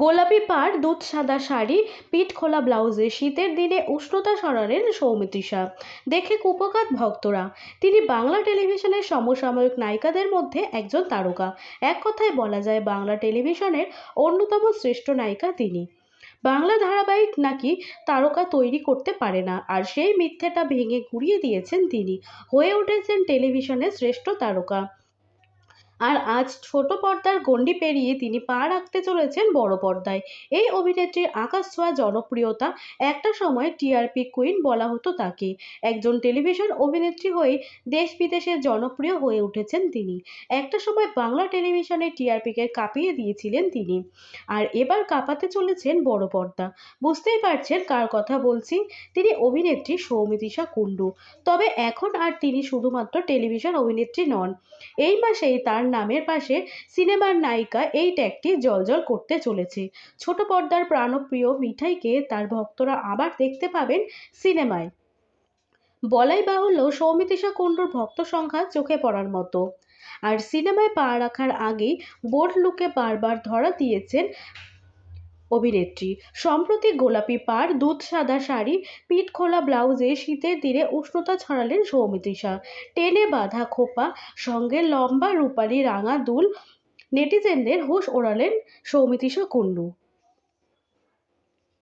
গোলাপি পাড়, দুধ সাদা শাড়ি, পিঠ খোলা ব্লাউজে শীতের দিনে উষ্ণতা সরালেন সৌমিত্রিষা দেখে কুপকাত ভক্তরা। তিনি বাংলা টেলিভিশনের সমসাময়িক নায়িকাদের মধ্যে একজন তারকা। এক কথায় বলা যায়, বাংলা টেলিভিশনের অন্যতম শ্রেষ্ঠ নায়িকা তিনি। বাংলা ধারাবাহিক নাকি তারকা তৈরি করতে পারে না, আর সেই মিথ্যেটা ভেঙে ঘুরিয়ে দিয়েছেন তিনি। হয়ে উঠেছেন টেলিভিশনের শ্রেষ্ঠ তারকা। আর আজ ছোট পর্দার গণ্ডি পেরিয়ে তিনি পা রাখতে চলেছেন বড় পর্দায়। এই অভিনেত্রীর আকাশ ছোঁয়া জনপ্রিয়তা একটা সময় টিআরপি কুইন বলা হতো তাকে। একজন টেলিভিশন অভিনেত্রী হয়ে দেশ বিদেশে জনপ্রিয় হয়ে উঠেছেন তিনি। একটা সময় বাংলা টেলিভিশনে টিআরপিকে কাঁপিয়ে দিয়েছিলেন তিনি। আর এবার কাঁপাতে চলেছেন বড় পর্দা। বুঝতেই পারছেন কার কথা বলছি? তিনি অভিনেত্রী সৌমিতিশা কুণ্ডু। তবে এখন আর তিনি শুধুমাত্র টেলিভিশন অভিনেত্রী নন। এই মাসেই তার নামের পাশে সিনেমার নায়িকা এই ট্যাগটি জলজল করতে চলেছে। ছোট পর্দার প্রাণপ্রিয় মিঠাইকে তার ভক্তরা আবার দেখতে পাবেন সিনেমায়। বলাই বাহুল্য সৌমিতিশা কুণ্ডুর ভক্ত সংখ্যা চোখে পড়ার মতো। আর সিনেমায় পা রাখার আগেই বোর্ড লুকে বারবার ধরা দিয়েছেন অভিনেত্রী। সম্প্রতি গোলাপি পাড়, দুধ সাদা শাড়ি, পিঠ খোলা ব্লাউজে শীতের দিনে উষ্ণতা ছড়ালেন সৌমিত্রিষা টেনে বাঁধা খোপা, সঙ্গে লম্বা রূপালি রাঙা দুল, নেটিজেনদের হুঁশ ওড়ালেন সৌমিত্রিষা কুণ্ডু